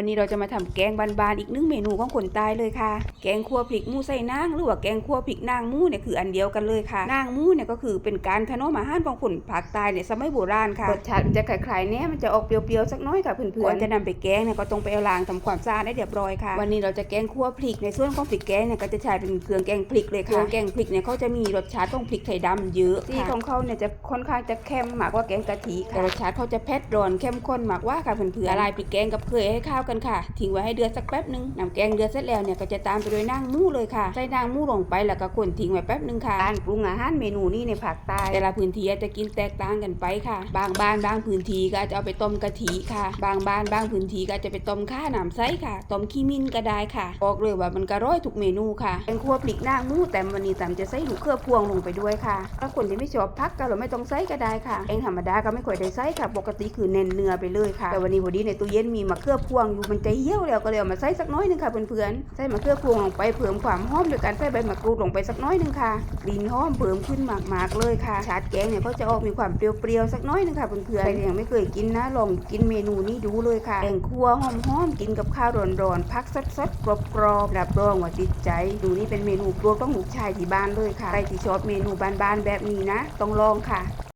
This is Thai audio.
วันนี้เราจะมาทำแกงบานๆอีกหนึ่งเมนูของคนใต้เลยค่ะ แกงคั่วพริกหมูใส่นางหรือว่าแกงคั่วพริกนางหมูเนี่ยคืออันเดียวกันเลยค่ะ นางหมูเนี่ยก็คือเป็นการถนอมอาหารของคนภาคใต้ในสมัยโบราณค่ะรสชาติมันจะคล้ายๆเนี่ยมันจะออกเปรี้ยวๆสักน้อยค่ะเพื่อนๆก่อนจะนำไปแกงเนี่ยก็ต้องไปเอาล้างทำความสะอาดให้เรียบร้อยค่ะ วันนี้เราจะแกงคั่วพริกในส่วนของพริกแกงเนี่ยก็จะใช้เป็นเครื่องแกงพริกเลยค่ะเครื่องแกงพริกเนี่ยเขาจะมีรสชาติของพริกไทยดำเยอะที่ของเขาเนี่ยจะค่อนข้างจะเข้มมากกว่าแกงกะทิค่ะแต่รสชาติเขาจะเผ็ดร้อนเข้มข้นมากกว่าค่ะเพื่อนๆละลายพริกแกงกับเคยให้เข้ากันค่ะ ทิ้งไว้ให้เดือดสักแป๊บหนึงน้ำแกงเดือดเสร็จแล้วเนี่ยก็จะตามไปด้วยนางหมูเลยค่ะ ใส่นางหมูลงไปแล้วก็คนทิ้งไว้แป๊บหนึงค่ะการปรุงอาหารเมนูนี้ในภาคใต้แต่ละพื้นที่อาจจะกินแตกต่างกันไปค่ะ บางบ้านบางพื้นที่ก็อาจจะเอาไปต้มกะทิค่ะ บางบ้านบางพื้นที่ก็อาจจะไปต้มข้าหนามไส้ค่ะ ต้มขี้มิ้นก็ได้ค่ะ บอกเลยว่ามันกระร้อยทุกเมนูค่ะแกงคั่วพริกนางหมูแต่วันนี้ตามจะใส่ลูกเครือพวงลงไปด้วยค่ะ ถ้าคนที่ไม่ชอบพักก็เราไม่ต้องใส่ก็ได้ค่ะแกงธรรมดาก็ไม่ค่อยได้ใส่ค่ะ ปกติคือเน้นเนื้อไปเลยค่ะ แต่วันนี้พอดีในตู้เย็นมีมะเขือพวงอยู่มันใจเยี่ยวแล้วก็เลยเอามาใส่สักน้อยหนึงค่ะเพื่อนๆใส่มะเขือพวงลงไปเพิ่มความหอมโดยการใส่ใบมะกรูดลงไปสักน้อยหนึงค่ะกลิ่นหอมเพิ่มขึ้นมากๆเลยค่ะชาดแกงเนี่ยเขาจะออกมีความเปรี้ยวๆสักน้อยหนึงค่ะเพื่อนๆใครยังไม่เคยกินนะลองกินเมนูนี้ดูเลยค่ะแกงคั่วหอมๆกินกับข้าวร้อนๆพักสดๆกรอบๆรับรองว่าติดใจ ดูนี่เป็นเมนูโปรดของลูกชายที่บ้านเลยค่ะใครที่ชอบเมนูบ้านๆแบบนี้นะ ต้องลองค่ะ